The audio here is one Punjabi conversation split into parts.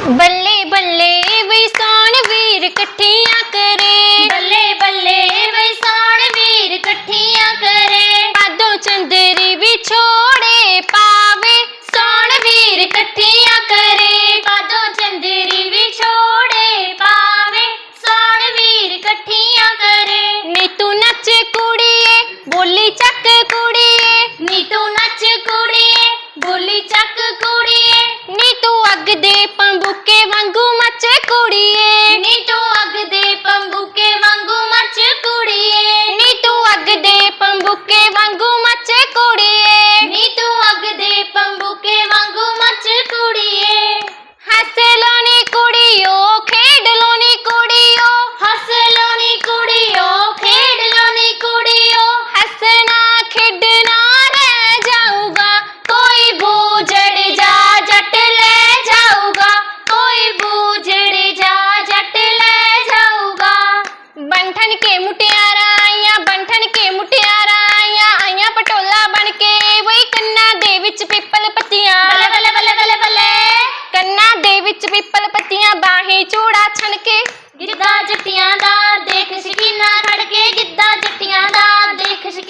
ਬੱਲੇ ਬੱਲੇ ਵੇ ਸੋਹਣੇ ਵੀਰ ਇਕੱਠੇ ਵਿੱਚ ਪਿੱਪਲ ਪੱਤੀਆਂ ਬਾਹੀ ਚੂੜਾ ਛਣਕੇ ਗਿੱਧਾ ਜੱਟੀਆਂ ਦਾ ਦੇਖ ਸ਼ਕੀਨਾ ਖੜ ਕੇ ਗਿੱਧਾ ਜੱਟੀਆਂ ਦਾ ਦੇਖ ਸ਼ਕੀਨਾ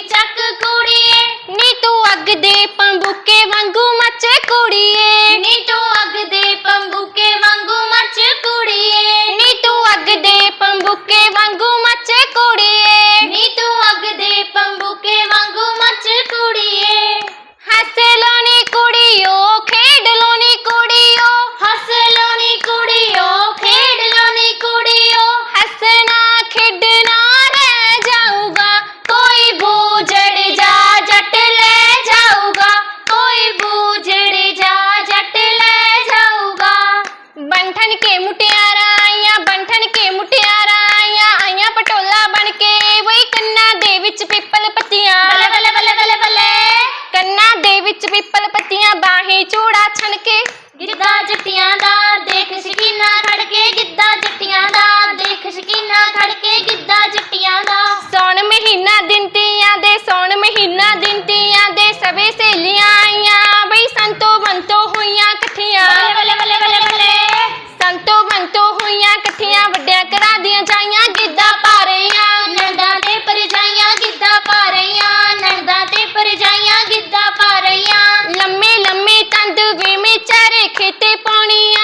ਨੀ ਚੱਕ ਕੁੜੀਏ, ਨੀ ਤੂੰ ਅੱਗ ਦੇ ਪੰਬੂਕੇ ਵਾਂਗੂ ਮੱਚ ਕੁੜੀਏ। ਨੀ ਤੂੰ ਅੱਗ ਦੇ ਵਿੱਚ ਪਿੱਪਲ ਪੱਤੀਆਂ ਬਾਹੀ ਚੂੜਾ ਛਣਕੇ ਗਿਰਦਾ ਜੱਟੀਆਂ ਦਾ ਖੇਤੇ ਪਾਣੀ